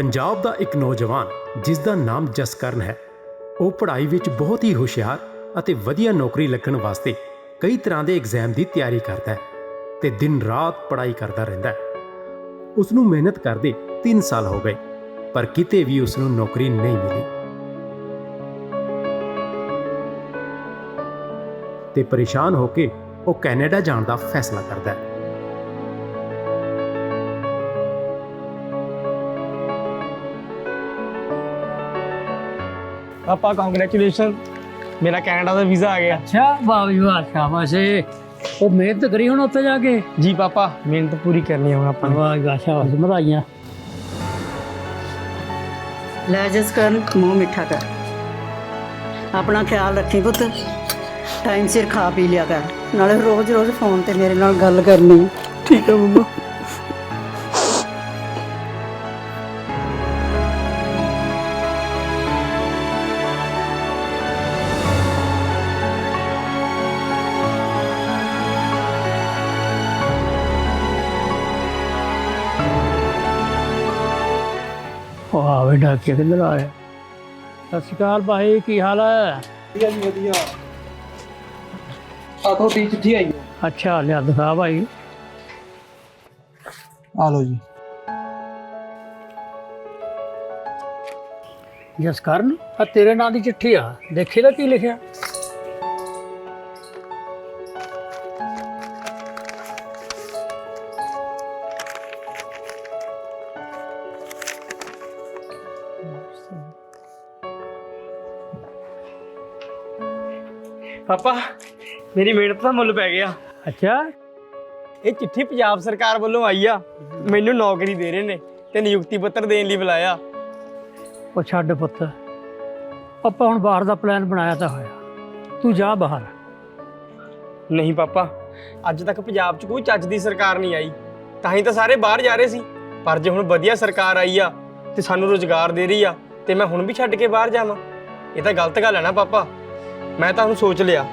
ਪੰਜਾਬ ਦਾ ਇੱਕ ਨੌਜਵਾਨ ਜਿਸ ਦਾ ਨਾਮ ਜਸਕਰਨ ਹੈ। ਉਹ ਪੜ੍ਹਾਈ ਵਿੱਚ ਬਹੁਤ ਹੀ ਹੁਸ਼ਿਆਰ ਅਤੇ ਵਧੀਆ ਨੌਕਰੀ ਲੱਗਣ ਵਾਸਤੇ ਕਈ ਤਰ੍ਹਾਂ ਦੇ ਐਗਜ਼ਾਮ ਦੀ ਤਿਆਰੀ ਕਰਦਾ ਹੈ ਤੇ ਦਿਨ ਰਾਤ ਪੜ੍ਹਾਈ ਕਰਦਾ ਰਹਿੰਦਾ ਹੈ। ਉਸ ਨੂੰ ਮਿਹਨਤ ਕਰਦੇ 3 ਸਾਲ ਹੋ ਗਏ, ਪਰ ਕਿਤੇ ਵੀ ਉਸ ਨੂੰ ਨੌਕਰੀ ਨਹੀਂ ਮਿਲੀ। ਤੇ ਪਰੇਸ਼ਾਨ ਹੋ ਕੇ ਉਹ ਕੈਨੇਡਾ ਜਾਣ ਦਾ ਫੈਸਲਾ ਕਰਦਾ ਹੈ। ਪਾਪਾ ਕੰਗ੍ਰੈਚੁਲੇਸ਼ਨ ਮੇਰਾ ਕੈਨੇਡਾ ਦਾ ਵੀਜ਼ਾ ਆ ਗਿਆ। ਅੱਛਾ ਵਾਹ ਵੀ ਵਾਹ ਸ਼ਾਬਾਸ਼ ਏ। ਉਹ ਮਿਹਨਤ ਕਰੀ ਹੁਣ ਉੱਥੇ ਜਾ ਕੇ? ਜੀ ਪਾਪਾ ਮਿਹਨਤ ਪੂਰੀ ਕਰਨੀ ਹੈ ਹੁਣ ਆਪਾਂ ਨੇ। ਵਾਹ ਵੀ ਵਾਹ ਸ਼ਾਬਾਸ਼ ਵਧਾਈਆਂ। ਲੈ ਜਿਸ ਕਰਨ ਮੂੰਹ ਮਿੱਠਾ ਕਰ। ਆਪਣਾ ਖਿਆਲ ਰੱਖੀ ਪੁੱਤ। ਟਾਈਮ ਸਿਰ ਖਾ ਪੀ ਲਿਆ ਕਰ। ਨਾਲੇ ਰੋਜ਼-ਰੋਜ਼ ਫੋਨ ਤੇ ਮੇਰੇ ਨਾਲ ਗੱਲ ਕਰਨੀ। ਠੀਕ ਹੈ ਮੰਮਾ? ਵਾਹ ਵੀ ਡਾਕੇ ਕਿੱਧਰ ਆਇਆ ਸਤਿ ਸ਼੍ਰੀ ਅਕਾਲ ਭਾਈ ਕੀ ਹਾਲ ਹੈ? ਵਧੀਆ ਜੀ ਵਧੀਆ। ਆ ਤੋਂ ਤੀ ਚਿੱਠੀ ਆਈ ਅੱਛਾ ਲਿਆ ਦਿਖਾ ਭਾਈ। ਆ ਲਓ ਜੀ। ਜਸਕਰਨ ਆ ਤੇਰੇ ਨਾਂ ਦੀ ਚਿੱਠੀ ਆ। ਦੇਖੀ ਤਾਂ ਕੀ ਲਿਖਿਆ? ਪਾਪਾ ਮੇਰੀ ਮਿਹਨਤ ਦਾ ਮੁੱਲ ਪੈ ਗਿਆ। ਅੱਛਾ। ਇਹ ਚਿੱਠੀ ਪੰਜਾਬ ਸਰਕਾਰ ਵੱਲੋਂ ਆਈ ਆ। ਮੈਨੂੰ ਨੌਕਰੀ ਦੇ ਰਹੇ ਨੇ ਤੇ ਨਿਯੁਕਤੀ ਪੱਤਰ ਦੇਣ ਲਈ ਬੁਲਾਇਆ। ਉਹ ਛੱਡ ਪੁੱਤ। ਆਪਾਂ ਹੁਣ ਬਾਹਰ ਦਾ ਪਲਾਨ ਬਣਾਇਆ ਤਾਂ ਹੋਇਆ। ਤੂੰ ਜਾ ਬਾਹਰ। ਨਹੀਂ ਪਾਪਾ ਅੱਜ ਤੱਕ ਪੰਜਾਬ 'ਚ ਕੋਈ ਚੱਜ ਦੀ ਸਰਕਾਰ ਨਹੀਂ ਆਈ। ਤਾਂ ਹੀ ਤਾਂ ਸਾਰੇ ਬਾਹਰ ਜਾ ਰਹੇ ਸੀ। ਪਰ ਜੇ ਹੁਣ ਵਧੀਆ ਸਰਕਾਰ ਆਈ ਆ ਤੇ ਸਾਨੂੰ ਰੋਜ਼ਗਾਰ ਦੇ ਰਹੀ ਆ ਤੇ ਮੈਂ ਹੁਣ ਵੀ ਛੱਡ ਕੇ ਬਾਹਰ ਜਾਵਾਂ। ਇਹ ਤਾਂ ਗਲਤ ਗੱਲ ਹੈ ਨਾ ਪਾਪਾ। ਮੈਂ ਤਾਂ ਹੁਣ ਸੋਚ ਲਿਆ।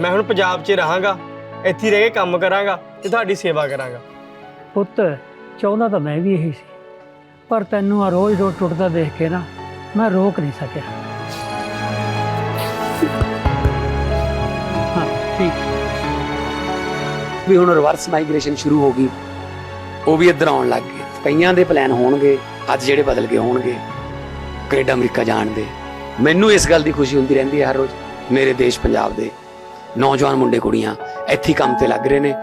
ਮੈਂ ਹੁਣ ਪੰਜਾਬ 'ਚ ਰਹਾਂਗਾ ਇੱਥੇ ਹੀ ਰਹਿ ਕੇ ਕੰਮ ਕਰਾਂਗਾ ਤੇ ਤੁਹਾਡੀ ਸੇਵਾ ਕਰਾਂਗਾ। ਪੁੱਤ ਚਾਹੁੰਦਾ ਤਾਂ ਮੈਂ ਵੀ ਇਹੀ ਸੀ। ਪਰ ਤੈਨੂੰ ਆ ਰੋਜ਼ ਰੋਜ਼ ਟੁੱਟਦਾ ਦੇਖ ਕੇ ਨਾ ਮੈਂ ਰੋਕ ਨਹੀਂ ਸਕਿਆ। ਹਾਂ ਠੀਕ। ਵੀ ਹੁਣ ਰਿਵਰਸ ਮਾਈਗ੍ਰੇਸ਼ਨ ਸ਼ੁਰੂ ਹੋ ਗਈ। ਉਹ ਵੀ ਇੱਧਰ ਆਉਣ ਲੱਗ ਗਏ। ਕਈਆਂ ਦੇ ਪਲਾਨ ਹੋਣਗੇ ਅੱਜ ਜਿਹੜੇ ਬਦਲ ਗਏ ਹੋਣਗੇ। ਕੈਨੇਡਾ ਅਮਰੀਕਾ ਜਾਣ ਦੇ। ਮੈਨੂੰ ਇਸ ਗੱਲ ਦੀ ਖੁਸ਼ੀ ਹੁੰਦੀ ਰਹਿੰਦੀ ਹੈ ਹਰ ਰੋਜ਼। ਮੇਰੇ ਦੇਸ਼ ਪੰਜਾਬ ਦੇ ਨੌਜਵਾਨ ਮੁੰਡੇ ਕੁੜੀਆਂ ਇੱਥੇ ਕੰਮ ਤੇ ਲੱਗ ਰਹੇ ਨੇ।